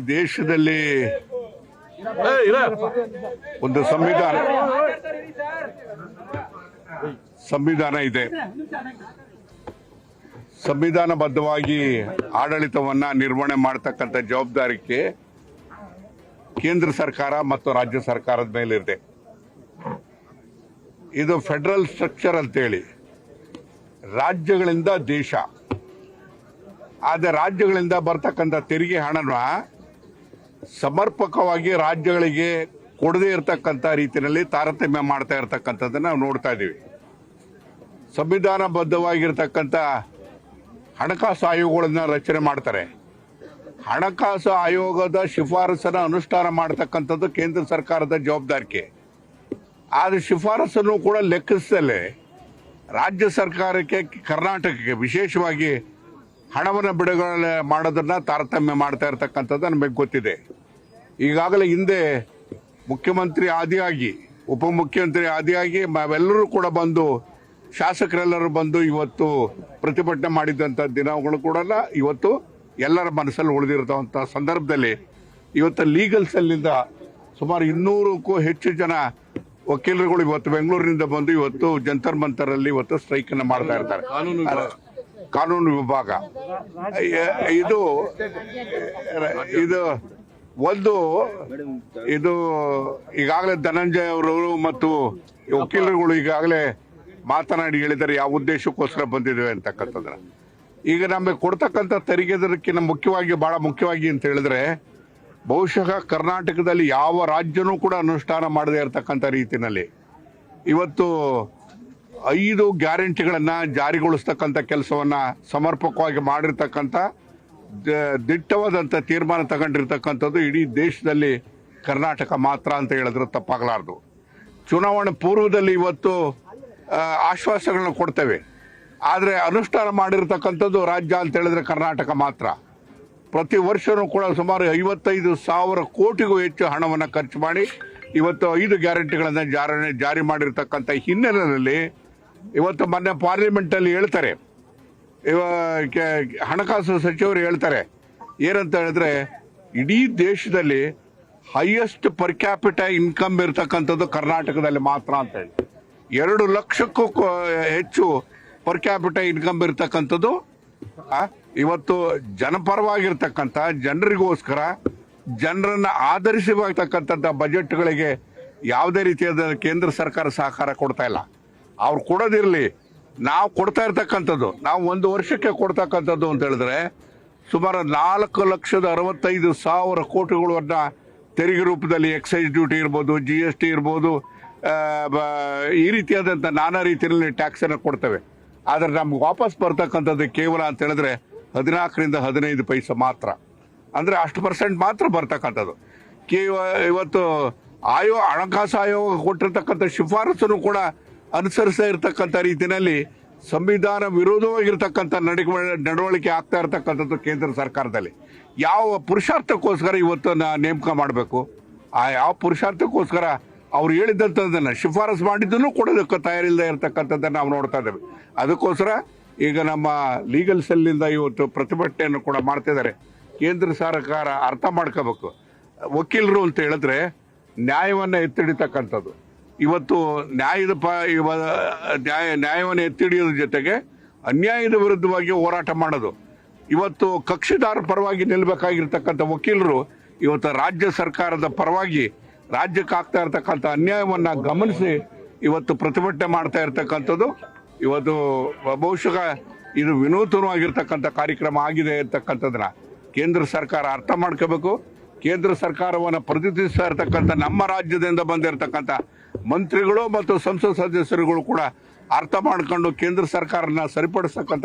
ಈ ದೇಶದಲ್ಲಿ ಒಂದು ಸಂವಿಧಾನ ಸಂವಿಧಾನ ಇದೆ. ಸಂವಿಧಾನಬದ್ಧವಾಗಿ ಆಡಳಿತವನ್ನ ನಿರ್ವಹಣೆ ಮಾಡತಕ್ಕಂಥ ಜವಾಬ್ದಾರಿಕೆ ಕೇಂದ್ರ ಸರ್ಕಾರ ಮತ್ತು ರಾಜ್ಯ ಸರ್ಕಾರದ ಮೇಲಿದೆ. ಇದು ಫೆಡರಲ್ ಸ್ಟ್ರಕ್ಚರ್ ಅಂತೇಳಿ. ರಾಜ್ಯಗಳಿಂದ ದೇಶ. ಆದರೆ ರಾಜ್ಯಗಳಿಂದ ಬರ್ತಕ್ಕಂಥ ತೆರಿಗೆ ಹಣನ ಸಮರ್ಪಕವಾಗಿ ರಾಜ್ಯಗಳಿಗೆ ಕೊಡದೇ ಇರತಕ್ಕಂಥ ರೀತಿಯಲ್ಲಿ ತಾರತಮ್ಯ ಮಾಡ್ತಾ ಇರತಕ್ಕಂಥದ್ದನ್ನು ನಾವು ನೋಡ್ತಾ ಇದ್ದೀವಿ. ಸಂವಿಧಾನಬದ್ಧವಾಗಿರ್ತಕ್ಕಂಥ ಹಣಕಾಸು ಆಯೋಗಗಳನ್ನು ರಚನೆ ಮಾಡ್ತಾರೆ. ಹಣಕಾಸು ಆಯೋಗದ ಶಿಫಾರಸನ್ನು ಅನುಷ್ಠಾನ ಮಾಡತಕ್ಕಂಥದ್ದು ಕೇಂದ್ರ ಸರ್ಕಾರದ ಜವಾಬ್ದಾರಿಕೆ. ಆದರೆ ಶಿಫಾರಸನ್ನು ಕೂಡ ಲೆಕ್ಕಿಸದಲ್ಲೇ ರಾಜ್ಯ ಸರ್ಕಾರಕ್ಕೆ, ಕರ್ನಾಟಕಕ್ಕೆ ವಿಶೇಷವಾಗಿ ಹಣವನ್ನು ಬಿಡುಗಡೆ ಮಾಡೋದನ್ನು ತಾರತಮ್ಯ ಮಾಡ್ತಾ ಇರತಕ್ಕಂಥದ್ದು ನಮಗೆ ಗೊತ್ತಿದೆ. ಈಗಾಗಲೇ ಹಿಂದೆ ಮುಖ್ಯಮಂತ್ರಿ ಆದಿಯಾಗಿ ಉಪಮುಖ್ಯಮಂತ್ರಿ ಆದಿಯಾಗಿ ನಾವೆಲ್ಲರೂ ಕೂಡ ಬಂದು ಶಾಸಕರೆಲ್ಲರೂ ಬಂದು ಇವತ್ತು ಪ್ರತಿಭಟನೆ ಮಾಡಿದಂಥ ದಿನಗಳು ಕೂಡ ಇವತ್ತು ಎಲ್ಲರ ಮನಸ್ಸಲ್ಲಿ ಉಳಿದಿರುವಂಥ ಸಂದರ್ಭದಲ್ಲಿ ಇವತ್ತು ಲೀಗಲ್ಸಲ್ಲಿಂದ ಸುಮಾರು ಇನ್ನೂರಕ್ಕೂ ಹೆಚ್ಚು ಜನ ವಕೀಲರುಗಳು ಇವತ್ತು ಬೆಂಗಳೂರಿನಿಂದ ಬಂದು ಇವತ್ತು ಜಂತರ್ ಮಂತರಲ್ಲಿ ಇವತ್ತು ಸ್ಟ್ರೈಕನ್ನು ಮಾಡ್ತಾ ಇರ್ತಾರೆ. ಕಾನೂನು ವಿಭಾಗ. ಇದು ಇದು ಒಂದು ಇದು ಈಗಾಗಲೇ ಧನಂಜಯ ಅವರು ಮತ್ತು ವಕೀಲರುಗಳು ಈಗಾಗಲೇ ಮಾತನಾಡಿ ಹೇಳಿದ್ದಾರೆ, ಯಾವ ಉದ್ದೇಶಕ್ಕೋಸ್ಕರ ಬಂದಿದ್ದೇವೆ ಅಂತಕ್ಕಂಥದ್ದನ್ನ. ಈಗ ನಮಗೆ ಕೊಡ್ತಕ್ಕಂಥ ತೆರಿಗೆದಕ್ಕಿಂತ ಮುಖ್ಯವಾಗಿ, ಬಹಳ ಮುಖ್ಯವಾಗಿ ಅಂತ ಹೇಳಿದ್ರೆ, ಬಹುಶಃ ಕರ್ನಾಟಕದಲ್ಲಿ ಯಾವ ರಾಜ್ಯನೂ ಕೂಡ ಅನುಷ್ಠಾನ ಮಾಡದೇ ಇರತಕ್ಕಂಥ ರೀತಿಯಲ್ಲಿ ಇವತ್ತು ಐದು ಗ್ಯಾರಂಟಿಗಳನ್ನು ಜಾರಿಗೊಳಿಸ್ತಕ್ಕಂಥ ಕೆಲಸವನ್ನು ಸಮರ್ಪಕವಾಗಿ ಮಾಡಿರ್ತಕ್ಕಂಥ ದಿಟ್ಟವಾದಂಥ ತೀರ್ಮಾನ ತಗೊಂಡಿರ್ತಕ್ಕಂಥದ್ದು ಇಡೀ ದೇಶದಲ್ಲಿ ಕರ್ನಾಟಕ ಮಾತ್ರ ಅಂತ ಹೇಳಿದ್ರೆ ತಪ್ಪಾಗಲಾರದು. ಚುನಾವಣೆ ಪೂರ್ವದಲ್ಲಿ ಇವತ್ತು ಆಶ್ವಾಸಗಳನ್ನ ಕೊಡ್ತೇವೆ. ಆದರೆ ಅನುಷ್ಠಾನ ಮಾಡಿರ್ತಕ್ಕಂಥದ್ದು ರಾಜ್ಯ ಅಂತ ಹೇಳಿದ್ರೆ ಕರ್ನಾಟಕ ಮಾತ್ರ. ಪ್ರತಿ ವರ್ಷವೂ ಕೂಡ ಸುಮಾರು ಐವತ್ತೈದು ಸಾವಿರ ಕೋಟಿಗೂ ಹೆಚ್ಚು ಹಣವನ್ನು ಖರ್ಚು ಮಾಡಿ ಇವತ್ತು ಐದು ಗ್ಯಾರಂಟಿಗಳನ್ನು ಜಾರಿ ಜಾರಿ ಮಾಡಿರ್ತಕ್ಕಂಥ ಹಿನ್ನೆಲೆಯಲ್ಲಿ ಇವತ್ತು ಮೊನ್ನೆ ಪಾರ್ಲಿಮೆಂಟಲ್ಲಿ ಹೇಳ್ತಾರೆ ಇವ ಹಣಕಾಸು ಸಚಿವರು ಹೇಳ್ತಾರೆ, ಏನಂತ ಹೇಳಿದ್ರೆ, ಇಡೀ ದೇಶದಲ್ಲಿ ಹೈಯೆಸ್ಟ್ ಪರ್ ಕ್ಯಾಪಿಟ ಇನ್ಕಮ್ ಇರತಕ್ಕಂಥದ್ದು ಕರ್ನಾಟಕದಲ್ಲಿ ಮಾತ್ರ ಅಂತ ಹೇಳಿ. ಎರಡು ಲಕ್ಷಕ್ಕೂ ಹೆಚ್ಚು ಪರ್ ಕ್ಯಾಪಿಟ ಇನ್ಕಮ್ ಇರತಕ್ಕಂಥದ್ದು ಇವತ್ತು ಜನಪರವಾಗಿರ್ತಕ್ಕಂಥ, ಜನರಿಗೋಸ್ಕರ ಜನರನ್ನ ಬಜೆಟ್ ಬಜೆಟ್ಗಳಿಗೆ ಯಾವುದೇ ರೀತಿಯಾದ ಕೇಂದ್ರ ಸರ್ಕಾರ ಸಹಕಾರ ಕೊಡ್ತಾ ಇಲ್ಲ. ಅವ್ರು ಕೊಡೋದಿರಲಿ ನಾವು ಕೊಡ್ತಾ ಇರ್ತಕ್ಕಂಥದ್ದು, ನಾವು ಒಂದು ವರ್ಷಕ್ಕೆ ಕೊಡ್ತಕ್ಕಂಥದ್ದು ಅಂತ ಹೇಳಿದ್ರೆ ಸುಮಾರು ನಾಲ್ಕು ಲಕ್ಷದ ಅರವತ್ತೈದು ಸಾವಿರ ಕೋಟಿಗಳನ್ನ ತೆರಿಗೆ ರೂಪದಲ್ಲಿ ಎಕ್ಸೈಸ್ ಡ್ಯೂಟಿ ಇರ್ಬೋದು ಜಿ ಎಸ್ ಟಿ ಇರ್ಬೋದು ಈ ರೀತಿಯಾದಂಥ ನಾನಾ ರೀತಿಯಲ್ಲಿ ಟ್ಯಾಕ್ಸನ್ನು ಕೊಡ್ತೇವೆ. ಆದರೆ ನಮ್ಗೆ ವಾಪಸ್ ಬರ್ತಕ್ಕಂಥದ್ದು ಕೇವಲ ಅಂತ ಹೇಳಿದ್ರೆ ಹದಿನಾಲ್ಕರಿಂದ ಹದಿನೈದು ಪೈಸೆ ಮಾತ್ರ. ಅಂದರೆ ಅಷ್ಟು ಪರ್ಸೆಂಟ್ ಮಾತ್ರ ಬರ್ತಕ್ಕಂಥದ್ದು. ಕೇವ ಇವತ್ತು ಆಯೋ, ಹಣಕಾಸು ಆಯೋಗ ಕೊಟ್ಟಿರ್ತಕ್ಕಂಥ ಶಿಫಾರಸನ್ನು ಕೂಡ ಅನುಸರಿಸ್ತಾ ಇರತಕ್ಕಂಥ ರೀತಿಯಲ್ಲಿ ಸಂವಿಧಾನ ವಿರೋಧವಾಗಿರ್ತಕ್ಕಂಥ ನಡಿಕ ನಡವಳಿಕೆ ಆಗ್ತಾ ಇರತಕ್ಕಂಥದ್ದು ಕೇಂದ್ರ ಸರ್ಕಾರದಲ್ಲಿ. ಯಾವ ಪುರುಷಾರ್ಥಕ್ಕೋಸ್ಕರ ಇವತ್ತು ನೇಮಕ ಮಾಡಬೇಕು? ಆ ಯಾವ ಪುರುಷಾರ್ಥಕ್ಕೋಸ್ಕರ ಅವ್ರು ಹೇಳಿದಂಥದ್ದನ್ನು ಶಿಫಾರಸು ಮಾಡಿದ್ದನ್ನು ಕೊಡೋದಕ್ಕೆ ತಯಾರಿಲ್ಲದೆ ಇರತಕ್ಕಂಥದ್ದನ್ನು ನಾವು ನೋಡ್ತಾ ಇದ್ದೇವೆ. ಅದಕ್ಕೋಸ್ಕರ ಈಗ ನಮ್ಮ ಲೀಗಲ್ ಸೆಲ್ನಿಂದ ಇವತ್ತು ಪ್ರತಿಭಟನೆಯನ್ನು ಕೂಡ ಮಾಡ್ತಿದ್ದಾರೆ ಕೇಂದ್ರ ಸರ್ಕಾರ ಅರ್ಥ ಮಾಡ್ಕೋಬೇಕು. ವಕೀಲರು ಅಂತ ಹೇಳಿದ್ರೆ ನ್ಯಾಯವನ್ನು ಎತ್ತಿಡಿತಕ್ಕಂಥದ್ದು. ಇವತ್ತು ನ್ಯಾಯದ ಪ ನ್ಯಾಯ, ನ್ಯಾಯವನ್ನು ಎತ್ತಿಡಿಯೋದ್ರ ಜೊತೆಗೆ ಅನ್ಯಾಯದ ವಿರುದ್ಧವಾಗಿ ಹೋರಾಟ ಮಾಡೋದು. ಇವತ್ತು ಕಕ್ಷಿದಾರ ಪರವಾಗಿ ನಿಲ್ಲಬೇಕಾಗಿರ್ತಕ್ಕಂಥ ವಕೀಲರು ಇವತ್ತು ರಾಜ್ಯ ಸರ್ಕಾರದ ಪರವಾಗಿ ರಾಜ್ಯಕ್ಕೆ ಆಗ್ತಾ ಇರತಕ್ಕಂಥ ಅನ್ಯಾಯವನ್ನು ಗಮನಿಸಿ ಇವತ್ತು ಪ್ರತಿಭಟನೆ ಮಾಡ್ತಾ ಇರತಕ್ಕಂಥದ್ದು. ಇವತ್ತು ಬಹುಶಃ ಇದು ವಿನೂತನವಾಗಿರ್ತಕ್ಕಂಥ ಕಾರ್ಯಕ್ರಮ ಆಗಿದೆ ಇರ್ತಕ್ಕಂಥದ್ದನ್ನ ಕೇಂದ್ರ ಸರ್ಕಾರ ಅರ್ಥ ಮಾಡ್ಕೋಬೇಕು. ಕೇಂದ್ರ ಸರ್ಕಾರವನ್ನು ಪ್ರತಿನಿಧಿಸ್ತಾ ಇರತಕ್ಕಂಥ ನಮ್ಮ ರಾಜ್ಯದಿಂದ ಬಂದಿರತಕ್ಕಂಥ ಮಂತ್ರಿಗಳು ಮತ್ತು ಸಂಸತ್ ಸದಸ್ಯರುಗಳು ಕೂಡ ಅರ್ಥ ಮಾಡ್ಕೊಂಡು ಕೇಂದ್ರ ಸರ್ಕಾರನ ಸರಿಪಡಿಸ್ತಕ್ಕಂಥ